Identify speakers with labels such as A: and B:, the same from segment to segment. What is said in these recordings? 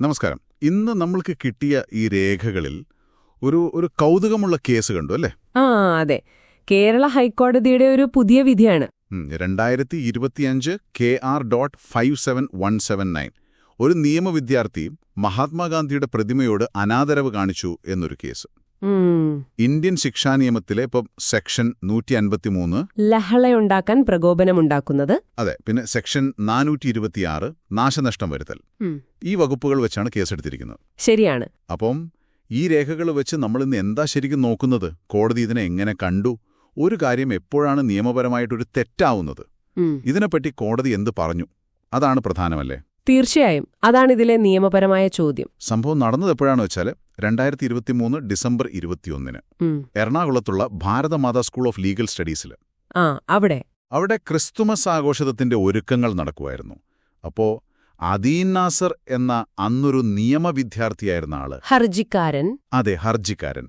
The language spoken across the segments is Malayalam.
A: നമസ്കാരം. ഇന്ന് നമ്മൾക്ക് കിട്ടിയ ഈ രേഖകളിൽ ഒരു ഒരു കൗതുകമുള്ള കേസ് കണ്ടു അല്ലേ?
B: ആ അതെ. കേരള ഹൈക്കോടതിയുടെ ഒരു പുതിയ വിധിയാണ്.
A: രണ്ടായിരത്തി ഇരുപത്തിയഞ്ച് K R dot five seven one seven nine. ഒരു നിയമവിദ്യാർത്ഥി മഹാത്മാഗാന്ധിയുടെ പ്രതിമയോട് അനാദരവ് കാണിച്ചു എന്നൊരു കേസ്. ഇന്ത്യൻ ശിക്ഷാ നിയമത്തിലെ ഇപ്പം സെക്ഷൻ നൂറ്റി അൻപത്തിമൂന്ന്
B: ലഹളയുണ്ടാക്കാൻ പ്രകോപനമുണ്ടാക്കുന്നത്
A: അതെ പിന്നെ സെക്ഷൻ നാനൂറ്റി ഇരുപത്തിയാറ് നാശനഷ്ടം വരുത്തൽ. ഈ വകുപ്പുകൾ വെച്ചാണ് കേസെടുത്തിരിക്കുന്നത്.
B: ശരിയാണ്.
A: അപ്പം ഈ രേഖകൾ വെച്ച് നമ്മളിന്ന് എന്താ ശരിക്കും നോക്കുന്നത്? കോടതി ഇതിനെ എങ്ങനെ കണ്ടു? ഒരു കാര്യം എപ്പോഴാണ് നിയമപരമായിട്ടൊരു തെറ്റാവുന്നത്. ഇതിനെപ്പറ്റി കോടതി എന്ത് പറഞ്ഞു? അതാണ് പ്രധാനമല്ലേ?
B: തീർച്ചയായും അതാണ് ഇതിലെ നിയമപരമായ ചോദ്യം.
A: സംഭവം നടന്നത് എപ്പോഴാണെന്ന് വെച്ചാൽ രണ്ടായിരത്തി ഇരുപത്തിമൂന്ന് ഡിസംബർ ഇരുപത്തിയൊന്നിന്. എറണാകുളത്തുള്ള ഭാരതമാതാ സ്കൂൾ ഓഫ് ലീഗൽ സ്റ്റഡീസിൽ
B: ആ അവിടെ.
A: അവിടെ ക്രിസ്തുമസ് ആഘോഷത്തിന്റെ ഒരുക്കങ്ങൾ നടക്കുമായിരുന്നു അപ്പോ അദീൻ നാസർ എന്ന അന്നൊരു നിയമ വിദ്യാർത്ഥിയായിരുന്ന ആൾ.
B: ഹർജിക്കാരൻ.
A: അതെ ഹർജിക്കാരൻ.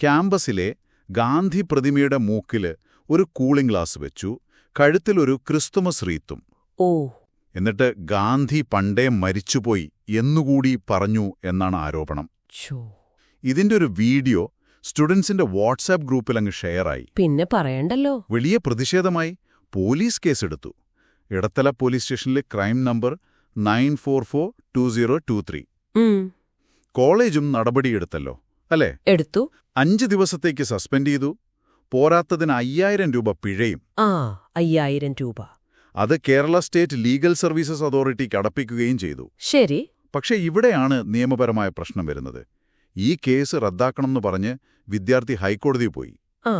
A: ക്യാമ്പസിലെ ഗാന്ധി പ്രതിമയുടെ മൂക്കിൽ ഒരു കൂളിംഗ് ഗ്ലാസ് വെച്ചു. കഴുത്തിലൊരു ക്രിസ്തുമസ് റീത്തും.
B: ഓ.
A: എന്നിട്ട് ഗാന്ധി പണ്ടേ മരിച്ചുപോയി എന്നുകൂടി പറഞ്ഞു എന്നാണ് ആരോപണം. ഇതിന്റെ ഒരു വീഡിയോ സ്റ്റുഡൻസിന്റെ വാട്സാപ്പ് ഗ്രൂപ്പിൽ അങ്ങ് ഷെയറായി.
B: പിന്നെ പറയണ്ടല്ലോ.
A: വലിയ പ്രതിഷേധമായി പോലീസ് കേസെടുത്തു. ഇടത്തല പോലീസ് സ്റ്റേഷനിലെ crime number nine four four two zero two three. കോളേജും നടപടിയെടുത്തല്ലോ അല്ലേ?
B: എടുത്തു.
A: അഞ്ച് ദിവസത്തേക്ക് സസ്പെൻഡ് ചെയ്തു. പോരാത്തതിന് അയ്യായിരം രൂപ പിഴയും.
B: ആ അയ്യായിരം രൂപ.
A: അത് കേരള സ്റ്റേറ്റ് ലീഗൽ സർവീസസ് അതോറിറ്റിക്ക് അടപ്പിക്കുകയും ചെയ്തു.
B: ശരി.
A: പക്ഷേ ഇവിടെയാണ് നിയമപരമായ പ്രശ്നം വരുന്നത്. ഈ കേസ് റദ്ദാക്കണമെന്ന് പറഞ്ഞ് വിദ്യാർത്ഥി ഹൈക്കോടതിയിൽ പോയി.
B: ആ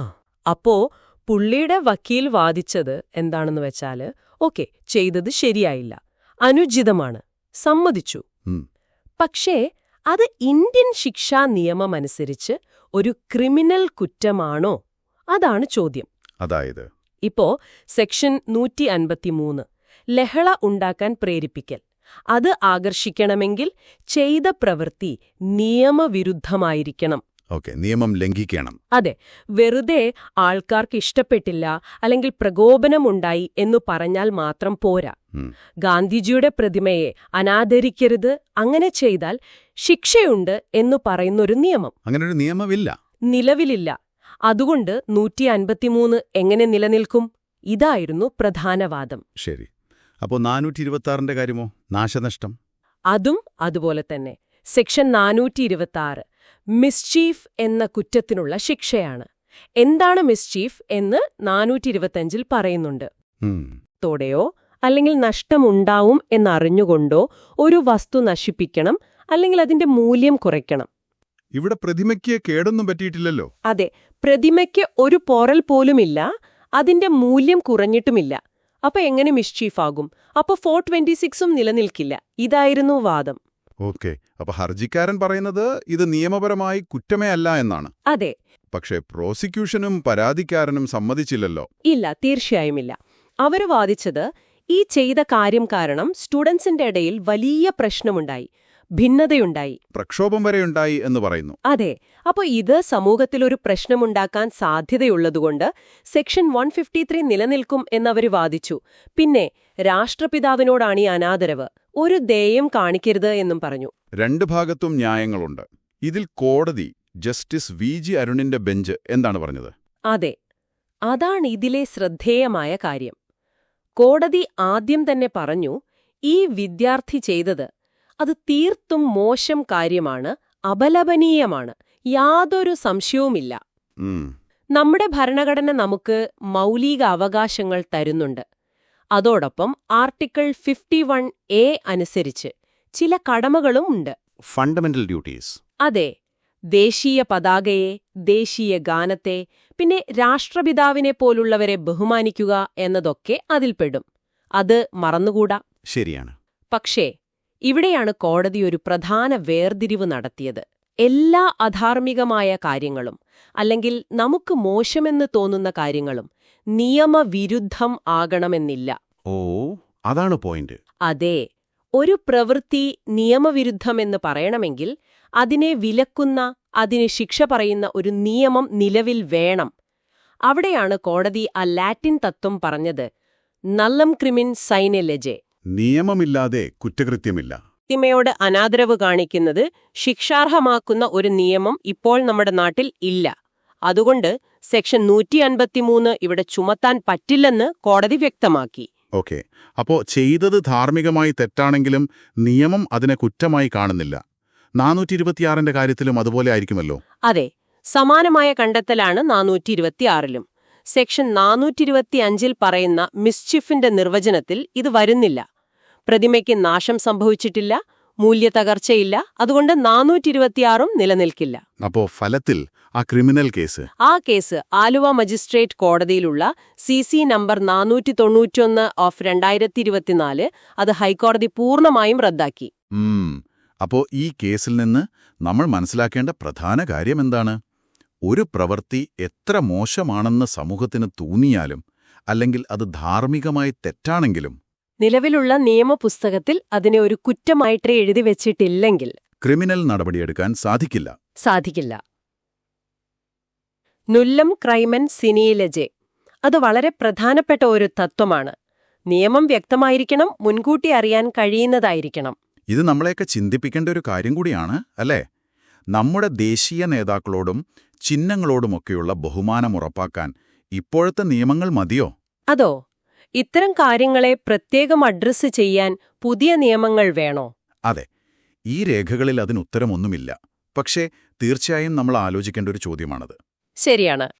B: അപ്പോ പുള്ളിയുടെ വക്കീൽ വാദിച്ചത് എന്താണെന്ന് വെച്ചാൽ ഓക്കെ ചെയ്തത് ശരിയായില്ല. അനുചിതമാണ്. സമ്മതിച്ചു. പക്ഷേ അത് ഇന്ത്യൻ ശിക്ഷാ നിയമമനുസരിച്ച് ഒരു ക്രിമിനൽ കുറ്റമാണോ? അതാണ് ചോദ്യം.
A: അതായത്?
B: ഇപ്പോ സെക്ഷൻ നൂറ്റി അൻപത്തിമൂന്ന് ലഹള ഉണ്ടാക്കാൻ പ്രേരിപ്പിക്കൽ. അത് ആകർഷിക്കണമെങ്കിൽ ചെയ്ത പ്രവൃത്തി നിയമവിരുദ്ധമായിരിക്കണം.
A: ഓക്കെ നിയമം ലംഘിക്കണം.
B: അതെ വെറുതെ ആൾക്കാർക്ക് ഇഷ്ടപ്പെട്ടില്ല അല്ലെങ്കിൽ പ്രകോപനമുണ്ടായി എന്നു പറഞ്ഞാൽ മാത്രം പോരാ. ഗാന്ധിജിയുടെ പ്രതിമയെ അനാദരിക്കരുത് അങ്ങനെ ചെയ്താൽ ശിക്ഷയുണ്ട് എന്നു പറയുന്നൊരു നിയമം.
A: അങ്ങനൊരു നിയമമില്ല.
B: നിലവിലില്ല. അതുകൊണ്ട് നൂറ്റി അൻപത്തിമൂന്ന് എങ്ങനെ നിലനിൽക്കും? ഇതായിരുന്നു പ്രധാനവാദം
A: ശരി. അപ്പോൾ നാനൂറ്റി ഇരുപത്തിയാറിന്റെ കാര്യമോ? നാശനഷ്ടം?
B: അതും അതുപോലെ തന്നെ. സെക്ഷൻ നാനൂറ്റി ഇരുപത്തി മിസ്ചീഫ് എന്ന കുറ്റത്തിനുള്ള ശിക്ഷയാണ്. എന്താണ് മിസ്ചീഫ് എന്ന് നാനൂറ്റി ഇരുപത്തഞ്ചിൽ പറയുന്നുണ്ട്. തോടെയോ അല്ലെങ്കിൽ നഷ്ടമുണ്ടാവും എന്നറിഞ്ഞുകൊണ്ടോ ഒരു വസ്തു നശിപ്പിക്കണം അല്ലെങ്കിൽ അതിന്റെ മൂല്യം കുറയ്ക്കണം.
A: ഇവിടെ പ്രതിമയ്ക്ക് കേടൊന്നും പറ്റിയിട്ടില്ലല്ലോ.
B: അതെ. പ്രതിമയ്ക്ക് ഒരു പോറൽ പോലുമില്ല അതിന്റെ മൂല്യം കുറഞ്ഞിട്ടുമില്ല. അപ്പൊ എങ്ങനെ മിസ്ചീഫാകും അപ്പൊ ഫോർ ട്വന്റി സിക്സും നിലനിൽക്കില്ല. ഇതായിരുന്നു വാദം.
A: ഓക്കെ. അപ്പൊ ഹർജിക്കാരൻ പറയുന്നത് ഇത് നിയമപരമായി കുറ്റമേ അല്ല എന്നാണ്.
B: അതെ.
A: പക്ഷേ പ്രോസിക്യൂഷനും പരാതിക്കാരനും സമ്മതിച്ചില്ലല്ലോ.
B: ഇല്ല തീർച്ചയായും ഇല്ല അവർ വാദിച്ചത് ഈ ചെയ്ത കാര്യം കാരണം സ്റ്റുഡൻസിന്റെ ഇടയിൽ വലിയ പ്രശ്നമുണ്ടായി. ഭിന്നതയുണ്ടായി.
A: പ്രക്ഷോഭം വരെ ഉണ്ടായി എന്ന് പറയുന്നു.
B: അതെ അപ്പൊ ഇത് സമൂഹത്തിൽ ഒരു പ്രശ്നമുണ്ടാക്കാൻ സാധ്യതയുള്ളതുകൊണ്ട് സെക്ഷൻ വൺ ഫിഫ്റ്റി ത്രീ നിലനിൽക്കും എന്നവർ വാദിച്ചു. പിന്നെ രാഷ്ട്രപിതാവിനോടാണ് ഈ അനാദരവ്. ഒരു ദയം കാണിക്കരുത് എന്നും പറഞ്ഞു.
A: രണ്ട് ഭാഗത്തും ന്യായങ്ങളുണ്ട്. ഇതിൽ കോടതി ജസ്റ്റിസ് വി ജി അരുണിന്റെ ബെഞ്ച് എന്താണ് പറഞ്ഞത്?
B: അതെ അതാണ് ഇതിലെ ശ്രദ്ധേയമായ കാര്യം. കോടതി ആദ്യം തന്നെ പറഞ്ഞു ഈ വിദ്യാർത്ഥി ചെയ്തത് അത് തീർത്തും മോശം കാര്യമാണ് അപലപനീയമാണ്. യാതൊരു സംശയവുമില്ല. നമ്മുടെ ഭരണഘടന നമുക്ക് മൗലിക അവകാശങ്ങൾ തരുന്നുണ്ട്. അതോടൊപ്പം ആർട്ടിക്കിൾ ഫിഫ്റ്റി വൺ എ അനുസരിച്ച് ചില കടമകളും ഉണ്ട്.
A: ഫണ്ടമെന്റൽ ഡ്യൂട്ടീസ്
B: അതെ ദേശീയ പതാകയെ ദേശീയ ഗാനത്തെ പിന്നെ രാഷ്ട്രപിതാവിനെ പോലുള്ളവരെ ബഹുമാനിക്കുക എന്നതൊക്കെ അതിൽപ്പെടും. അത് മറന്നുകൂടാ.
A: ശരിയാണ്.
B: പക്ഷേ ഇവിടെയാണ് കോടതി ഒരു പ്രധാന വേർതിരിവ് നടത്തിയത്. എല്ലാ അധാർമികമായ കാര്യങ്ങളും അല്ലെങ്കിൽ നമുക്ക് മോശമെന്ന് തോന്നുന്ന കാര്യങ്ങളും നിയമവിരുദ്ധം ആകണമെന്നില്ല.
A: ഓ അതാണ് പോയിന്റ്.
B: അതെ ഒരു പ്രവൃത്തി നിയമവിരുദ്ധമെന്ന് പറയണമെങ്കിൽ അതിനെ വിലക്കുന്ന അതിന് ശിക്ഷ പറയുന്ന ഒരു നിയമം നിലവിൽ വേണം. അവിടെയാണ് കോടതി ആ ലാറ്റിൻ തത്വം പറഞ്ഞത് നല്ലം ക്രിമിൻ സൈനെ ലെജെ
A: നിയമമില്ലാതെ കുറ്റകൃത്യമില്ല.
B: പ്രതിമയോട് അനാദരവ് കാണിക്കുന്നത് ശിക്ഷാർഹമാക്കുന്ന ഒരു നിയമം ഇപ്പോൾ നമ്മുടെ നാട്ടിൽ ഇല്ല. അതുകൊണ്ട് സെക്ഷൻ നൂറ്റി അൻപത്തിമൂന്ന് ഇവിടെ ചുമത്താൻ പറ്റില്ലെന്ന് കോടതി വ്യക്തമാക്കി.
A: ഓക്കെ. അപ്പോ ചെയ്തത് ധാർമ്മികമായി തെറ്റാണെങ്കിലും നിയമം അതിനെ കുറ്റമായി കാണുന്നില്ല. നാനൂറ്റി ഇരുപത്തിയാറിന്റെ കാര്യത്തിലും അതുപോലെ ആയിരിക്കുമല്ലോ?
B: അതെ. സമാനമായ കണ്ടെത്തലാണ് നാനൂറ്റി ഇരുപത്തിയാറിലും സെക്ഷൻ നാനൂറ്റി ഇരുപത്തിയഞ്ചിൽ പറയുന്ന മിസ്ചിഫിന്റെ നിർവചനത്തിൽ ഇത് വരുന്നില്ല. പ്രതിമയ്ക്ക് നാശം സംഭവിച്ചിട്ടില്ല മൂല്യതകർച്ചയില്ല അതുകൊണ്ട് നാനൂറ്റി ഇരുപത്തിയാറും നിലനിൽക്കില്ല.
A: അപ്പോ ഫലത്തിൽ ആ ക്രിമിനൽ കേസ്?
B: ആ കേസ് ആലുവ മജിസ്ട്രേറ്റ് കോടതിയിലുള്ള സി സി നമ്പർ നാനൂറ്റി തൊണ്ണൂറ്റിയൊന്ന് ഓഫ് രണ്ടായിരത്തി ഇരുപത്തിനാല് അത് ഹൈക്കോടതി പൂർണമായും റദ്ദാക്കി.
A: അപ്പോ ഈ കേസിൽ നിന്ന് നമ്മൾ മനസ്സിലാക്കേണ്ട പ്രധാന കാര്യം എന്താണ്? ഒരു പ്രവൃത്തി എത്ര മോശമാണെന്ന് സമൂഹത്തിന് തോന്നിയാലും അല്ലെങ്കിൽ അത് ധാർമ്മികമായി തെറ്റാണെങ്കിലും
B: നിലവിലുള്ള നിയമപുസ്തകത്തിൽ അതിനെ ഒരു കുറ്റമായിട്ടേ എഴുതി വെച്ചിട്ടില്ലെങ്കിൽ
A: ക്രിമിനൽ നടപടിയെടുക്കാൻ സാധിക്കില്ല.
B: സാധിക്കില്ല. നുല്ലം ക്രൈമൻ സിനിയിലജെ. അത് വളരെ പ്രധാനപ്പെട്ട ഒരു തത്വമാണ്. നിയമം വ്യക്തമായിരിക്കണം മുൻകൂട്ടി അറിയാൻ കഴിയുന്നതായിരിക്കണം.
A: ഇത് നമ്മളെയൊക്കെ ചിന്തിപ്പിക്കേണ്ട ഒരു കാര്യം കൂടിയാണ് അല്ലേ? നമ്മുടെ ദേശീയ നേതാക്കളോടും ചിഹ്നങ്ങളോടുമൊക്കെയുള്ള ബഹുമാനം ഉറപ്പാക്കാൻ ഇപ്പോഴത്തെ നിയമങ്ങൾ മതിയോ?
B: അതോ? ഇത്തരം കാര്യങ്ങളെ പ്രത്യേകം അഡ്രസ്സ് ചെയ്യാൻ പുതിയ നിയമങ്ങൾ വേണോ?
A: അതെ. ഈ രേഖകളിൽ അതിനുത്തരമൊന്നുമില്ല പക്ഷേ തീർച്ചയായും നമ്മൾ ആലോചിക്കേണ്ട ഒരു ചോദ്യമാണത്.
B: ശരിയാണ്.